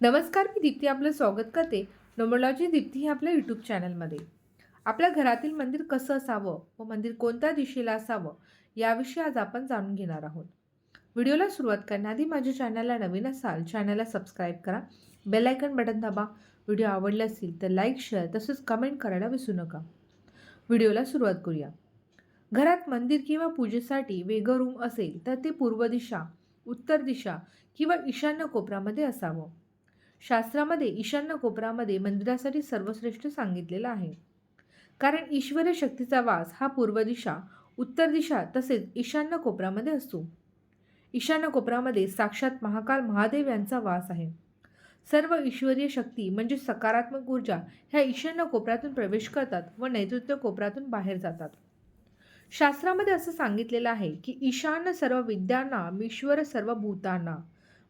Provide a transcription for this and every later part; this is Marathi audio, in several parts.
नमस्कार मी दीप्ती आपलं स्वागत करते. नोमोलॉजी दीप्ती हे आपल्या यूट्यूब चॅनलमध्ये आपल्या घरातील मंदिर कसं असावं? व मंदिर कोणत्या दिशेला असावं? याविषयी आज आपण जाणून घेणार आहोत. व्हिडिओला सुरुवात करण्याआधी माझ्या चॅनलला नवीन असाल चॅनलला सबस्क्राईब करा. बेल आयकन बटन दाबा. व्हिडिओ आवडला असेल तर लाईक शेअर तसेच कमेंट करायला विसरू नका. व्हिडिओला सुरुवात करूया. घरात मंदिर किंवा पूजेसाठी वेगळं रूम असेल तर ते पूर्व दिशा उत्तर दिशा किंवा ईशान्य कोपऱ्यामध्ये असावं. शास्त्रामध्ये ईशान्य कोपरामध्ये मंदिरासाठी सर्वश्रेष्ठ सांगितलेलं आहे. कारण ईश्वरी शक्तीचा वास हा पूर्व दिशा उत्तर दिशा तसेच ईशान्य कोपरामध्ये असतो. ईशान्य कोपरामध्ये साक्षात महाकाल महादेव यांचा वास आहे. सर्व ईश्वरीय शक्ती म्हणजे सकारात्मक ऊर्जा ह्या ईशान्य कोपऱ्यातून प्रवेश करतात व नैऋत्य कोपऱ्यातून बाहेर जातात. शास्त्रामध्ये असं सांगितलेलं आहे की ईशान्य सर्व विद्यांना ईश्वर सर्व भूतांना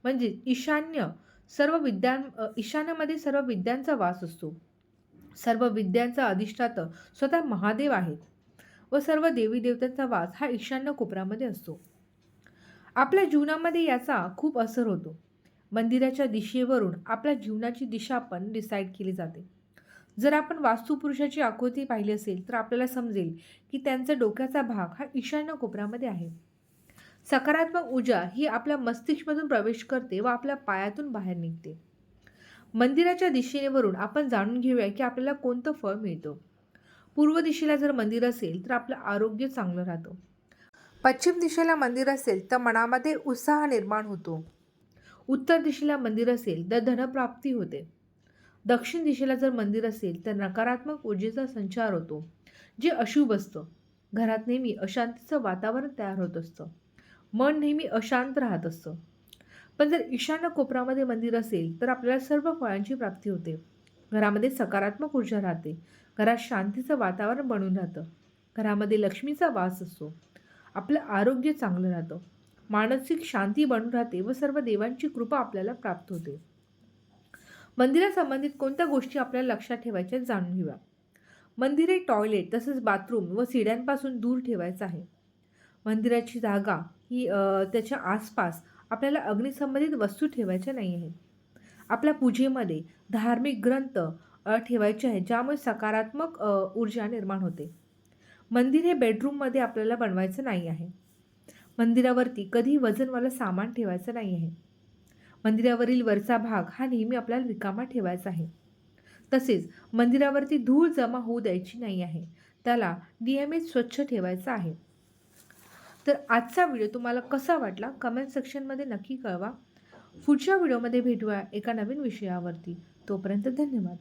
म्हणजे ईशान्य सर्व विद्यां ईशान्यामध्ये सर्व विद्यांचा वास असतो. सर्व विद्यांचा अधिष्ठात स्वतः महादेव आहेत व सर्व देवी देवतांचा वास हा ईशान्य कोपऱ्यामध्ये असतो. आपल्या जीवनामध्ये याचा खूप असर होतो. मंदिराच्या दिशेवरून आपल्या जीवनाची दिशा पण डिसाईड केली जाते. जर आपण वास्तुपुरुषाची आकृती पाहिली असेल तर आपल्याला समजेल की त्यांचा डोक्याचा भाग हा ईशान्य कोपऱ्यामध्ये आहे. सकारात्मक ऊर्जा ही आपल्या मस्तिष्कमधून प्रवेश करते व आपल्या पायातून बाहेर निघते. मंदिराच्या दिशेवरून आपण जाणून घेऊया की आपल्याला कोणतं फळ मिळतं. पूर्व दिशेला जर मंदिर असेल तर आपलं आरोग्य चांगलं राहतं. पश्चिम दिशेला मंदिर असेल तर मनामध्ये उत्साह निर्माण होतो. उत्तर दिशेला मंदिर असेल तर धनप्राप्ती होते. दक्षिण दिशेला जर मंदिर असेल तर नकारात्मक ऊर्जेचा संचार होतो जे अशुभ असतं. घरात नेहमी अशांतीचं वातावरण तयार होत असतं. मन नेहमी अशांत राहत असतं. पण जर ईशान्य कोपरामध्ये मंदिर असेल तर आपल्याला सर्व फळांची प्राप्ती होते. घरामध्ये सकारात्मक ऊर्जा राहते. घरात शांतीचं वातावरण बनून राहतं. घरामध्ये लक्ष्मीचा वास असतो. आपलं आरोग्य चांगलं राहतं. मानसिक शांती बनून राहते व सर्व देवांची कृपा आपल्याला प्राप्त होते. मंदिरासंबंधित कोणत्या गोष्टी आपल्याला लक्षात ठेवायच्या जाणून घेऊया. मंदिरे टॉयलेट तसेच बाथरूम व सिड्यांपासून दूर ठेवायचं आहे. मंदिराची जागा ही त्याच्या आसपास आपल्याला अग्निसंबंधित वस्तू ठेवायच्या नाही आहेत. आपल्या पूजेमध्ये धार्मिक ग्रंथ ठेवायचे आहेत ज्यामुळे सकारात्मक ऊर्जा निर्माण होते. मंदिर हे बेडरूममध्ये आपल्याला बनवायचं नाही आहे. मंदिरावरती कधी वजनवालं सामान ठेवायचं नाही आहे. मंदिरावरील वरचा भाग हा नेहमी आपल्याला रिकामा ठेवायचा आहे. तसेच मंदिरावरती धूळ जमा होऊ द्यायची नाही आहे. त्याला नियमित स्वच्छ ठेवायचं आहे. तर आजचा व्हिडिओ तुम्हाला कसा वाटला? कमेंट सेक्शनमध्ये नक्की कळवा. पुढच्या व्हिडिओमध्ये भेटूया एका नवीन विषयावरती. तोपर्यंत धन्यवाद.